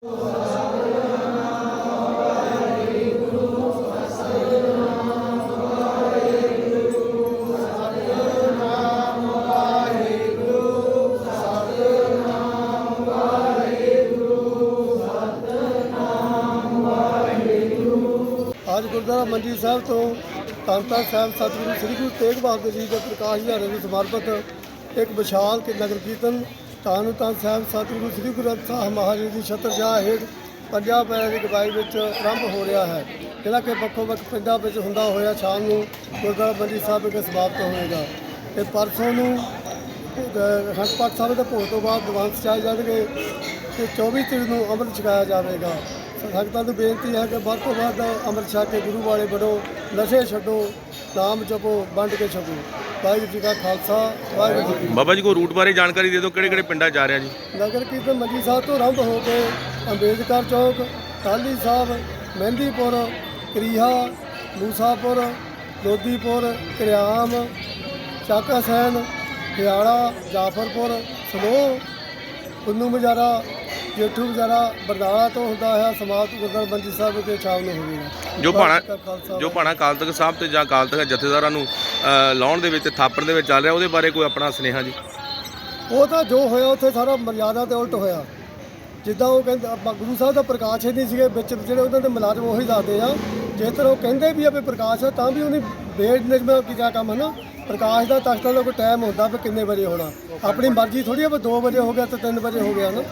ਅੱਜ ਗੁਰਦੁਆਰਾ ਮੰਜੀ ਸਾਹਿਬ ਤੋਂ ਤਾਂਤਾ ਸਾਹਿਬ ਸਤਿਗੁਰੂ ਸ੍ਰੀ ਗੁਰੂ ਤੇਗ ਬਹਾਦਰ ਜੀ ਦੇ ਪ੍ਰਕਾਸ਼ ਦਿਹਾੜੇ ਨੂੰ ਸਮਰਪਿਤ ਇੱਕ ਵਿਸ਼ਾਲ ਨਗਰ ਕੀਰਤਨ ਧੰਨ ਧੰਨ ਸਾਹਿਬ ਸਤਿਗੁਰੂ ਸ੍ਰੀ ਗੁਰੂ ਗ੍ਰੰਥ ਸਾਹਿਬ ਮਹਾਰਾਜ ਦੀ ਛਤਰਜਾ ਹੇਠ ਪੰਜਾਬ ਪੈਰਾਂ ਦੀ ਗਵਾਈ ਵਿੱਚ ਆਰੰਭ ਹੋ ਰਿਹਾ ਹੈ, ਜਿਹੜਾ ਕਿ ਵੱਖੋ ਵੱਖ ਪਿੰਡਾਂ ਵਿੱਚ ਹੁੰਦਾ ਹੋਇਆ ਸ਼ਾਮ ਨੂੰ ਗੁਰਦੁਆਰਾ ਬੰਦੀ ਸਾਹਿਬ ਵਿਖੇ ਸਮਾਪਤ ਹੋਏਗਾ ਤੇ ਪਰਸੋਂ ਨੂੰ ਅਖੰਡ ਪਾਠ ਸਾਹਿਬ ਦੇ ਭੋਗ ਤੋਂ ਬਾਅਦ ਦੀਵਾਨ ਸਜਾਏ ਜਾਣਗੇ। ਤੇ 24 ਤਰੀਕ ਨੂੰ ਅੰਮ੍ਰਿਤ ਛਕਾਇਆ ਜਾਵੇਗਾ। ਸੰਗਤਾਂ ਨੂੰ ਬੇਨਤੀ ਹੈ ਕਿ ਵੱਧ ਤੋਂ ਵੱਧ ਅੰਮ੍ਰਿਤ ਛਕ ਕੇ ਗੁਰੂ ਵਾਲੇ ਬਣੋ ਨਸ਼ੇ ਛੱਡੋ ਨਾਮ ਜਪੋ ਵੰਡ ਕੇ ਛਕੋ। ਵਾਹਿਗੁਰੂ ਜੀ ਕਾ ਖਾਲਸਾ ਵਾਹਿਗੁਰੂ ਜੀ ਬਾਬਾ ਜੀ ਕੋ ਰੂਟ ਬਾਰੇ ਜਾਣਕਾਰੀ ਦੇ ਦਿਓ ਕਿਹੜੇ ਕਿਹੜੇ ਪਿੰਡਾਂ ਜਾ ਰਿਹਾ ਜੀ। ਨਗਰ ਕੀਰਤਨ ਮੰਜੀ ਸਾਹਿਬ ਤੋਂ ਆਰੰਭ ਹੋ ਕੇ ਅੰਬੇਦਕਰ ਚੌਕ ਟਾਹਲੀ ਸਾਹਿਬ ਮਹਿੰਦੀਪੁਰ ਕਰੀਹਾ ਮੂਸਾਪੁਰ ਲੋਦੀਪੁਰ ਕਰਿਆਮ ਚਾਕਾ ਸੈਨ ਹਿਆਲਾ ਜਾਫਰਪੁਰ ਸਨੋ ਪੁੰਨੂ ਮਜਾਰਾ ਜੇਠੂ ਮਜਾਰਾ ਬਰਨਾਲਾ ਤੋਂ ਹੁੰਦਾ ਹੈ ਸਮਾਪਤ ਗੁਰਦੁਆਰਾ ਮੰਜੀ ਸਾਹਿਬ ਵਿਖੇ ਸ਼ਾਮ ਨੂੰ ਹੋਵੇਗਾ। ਜੋ ਭਾਣਾ ਜੀ ਭਾਣਾ ਕਾਲ ਤਖਤ ਸਾਹਿਬ ਤੇ ਜਾਂ ਕਾਲ ਤਖਤ ਜਥੇਦਾਰਾਂ ਨੂੰ ਲਾਉਣ ਦੇ ਵਿੱਚ ਥਾਪਣ ਦੇ ਵਿੱਚ ਚੱਲ ਰਿਹਾ ਉਹਦੇ ਬਾਰੇ ਕੋਈ ਆਪਣਾ ਸੁਨੇਹਾ ਜੀ? ਉਹ ਤਾਂ ਜੋ ਹੋਇਆ ਉੱਥੇ ਸਾਰਾ ਮਰਿਆਦਾ ਤੇ ਉਲਟ ਹੋਇਆ। ਜਿੱਦਾਂ ਉਹ ਕਹਿੰਦੇ ਆਪਾਂ ਗੁਰੂ ਸਾਹਿਬ ਦਾ ਪ੍ਰਕਾਸ਼ ਹੀ ਨਹੀਂ ਸੀਗੇ ਵਿੱਚ ਜਿਹੜੇ ਉਹਨਾਂ ਦੇ ਮੁਲਾਜ਼ਮ ਉਹੀ ਦੱਸਦੇ ਆ। ਜੇਕਰ ਉਹ ਕਹਿੰਦੇ ਵੀ ਆ ਵੀ ਪ੍ਰਕਾਸ਼ ਹੈ ਤਾਂ ਵੀ ਉਹਨੇ ਬੇੜ ਨਿਜਮਾ ਕੀਤਾ ਕੰਮ ਹੈ ਨਾ ਪ੍ਰਕਾਸ਼ ਦਾ ਤਖਤ ਦਾ ਕੋਈ ਟਾਈਮ ਹੁੰਦਾ ਵੀ ਕਿੰਨੇ ਵਜੇ ਹੋਣਾ। ਆਪਣੀ ਮਰਜ਼ੀ ਥੋੜੀ ਆ ਵੀ 2 ਵਜੇ ਹੋ ਗਿਆ ਤੇ 3 ਵਜੇ ਹੋ ਗਿਆ ਨਾ।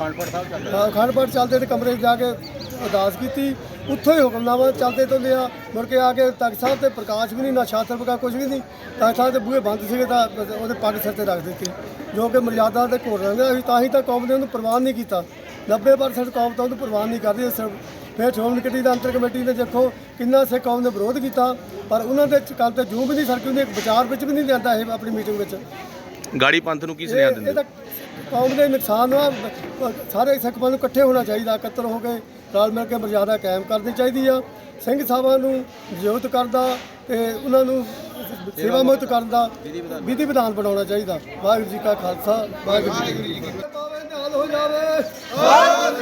ਹਾਂ ਅਖੰਡ ਪਾਠ ਚੱਲਦੇ ਤੇ ਕਮਰੇ 'ਚ ਜਾ ਕੇ ਅਰਦਾਸ ਕੀਤੀ। ਉੱਥੋਂ ਹੀ ਹੁਕਮਨਾਮਾ ਚੱਲਦੇ ਤੋਂ ਲਿਆ ਮੁੜ ਕੇ ਆ ਕੇ ਤਖਤ ਸਾਹਿਬ ਤੇ ਪ੍ਰਕਾਸ਼ ਵੀ ਨਹੀਂ ਨਾ ਛਾਤਰ ਪਕਾ ਕੁਝ ਵੀ ਨਹੀਂ। ਤਖਤ ਸਾਹਿਬ ਦੇ ਬੂਹੇ ਬੰਦ ਸੀਗੇ ਤਾਂ ਉਹਦੇ ਪੱਗ ਸਿਰ ਤੇ ਰੱਖ ਦਿੱਤੀ। ਜੋ ਕਿ ਮਰਜ਼ਾਦਾ ਦੇ ਘੋੜ ਰਹਿੰਦੇ ਅਸੀਂ ਤਾਂ ਹੀ ਤਾਂ ਕੌਮ ਨੇ ਉਹਨੂੰ ਪ੍ਰਵਾਨ ਨਹੀਂ ਕੀਤਾ। 90% ਕੌਮ ਤਾਂ ਉਹਨੂੰ ਪ੍ਰਵਾਨ ਨਹੀਂ ਕਰਦੀ ਸਿਰਫ ਫਿਰ ਸ਼੍ਰੋਮਣੀ ਕਮੇਟੀ ਦਾ ਅੰਤਰ ਕਮੇਟੀ ਨੇ ਦੇਖੋ ਕਿੰਨਾ ਸੇ ਕੌਮ ਨੇ ਵਿਰੋਧ ਕੀਤਾ ਪਰ ਉਹਨਾਂ ਦੇ ਕੱਲ ਤੇ ਜੂ ਵੀ ਨਹੀਂ ਸਰਕੀ ਉਹਨੇ ਇੱਕ ਵਿਚਾਰ ਵਿੱਚ ਵੀ ਨਹੀਂ ਲਿਆਂਦਾ ਇਹ ਆਪਣੀ ਮੀਟਿੰਗ ਵਿੱਚ। ਗਾੜੀ ਪੰਥ ਨੂੰ ਕੀ ਸੁਨੇਹਾ ਦਿੰਦੇ ਇਹ ਤਾਂ ਕੌਮ ਦੇ ਨੁਕਸਾਨ ਆ ਸਾਰੇ ਸਿੱਖ ਪੰਥ ਨੂੰ ਇਕੱਠੇ ਹੋਣਾ ਚਾਹੀਦਾ ਇਕੱਤਰ ਹੋ ਕੇ ਰਲ ਮਿਲ ਕੇ ਮਰਜ਼ਾਦਾ ਕਾਇਮ ਕਰਨੀ ਚਾਹੀਦੀ ਆ। ਸਿੰਘ ਸਾਹਿਬਾਂ ਨੂੰ ਨਿਯੁਕਤ ਕਰਦਾ ਤੇ ਉਹਨਾਂ ਨੂੰ ਸੇਵਾ ਮੁਕਤ ਕਰਨ ਦਾ ਵਿਧੀ ਵਿਧਾਨ ਬਣਾਉਣਾ ਚਾਹੀਦਾ। ਵਾਹਿਗੁਰੂ ਜੀ ਕਾ ਖਾਲਸਾ ਵਾਹਿਗੁਰੂ ਜੀ ਕੀ ਫਤਿਹ। ਹੋ ਜਾਵੇ ਰਾਜ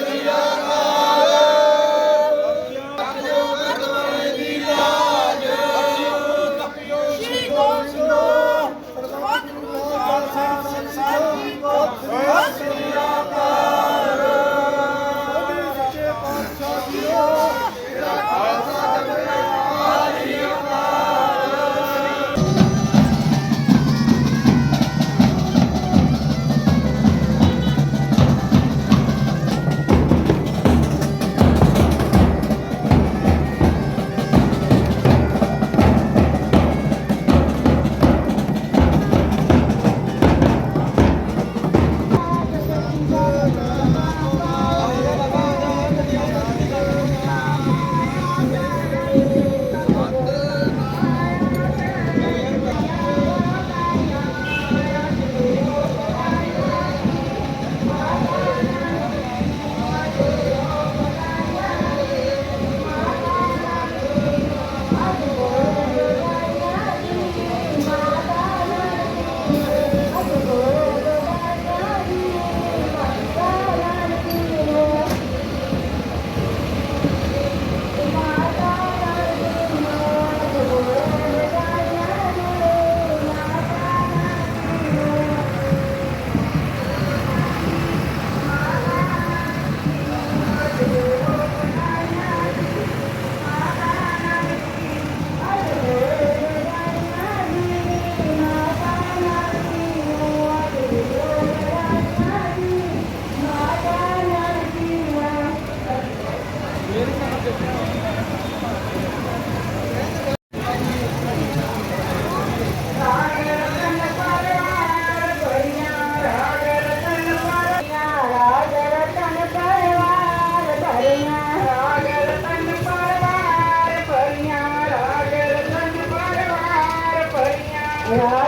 Yeah.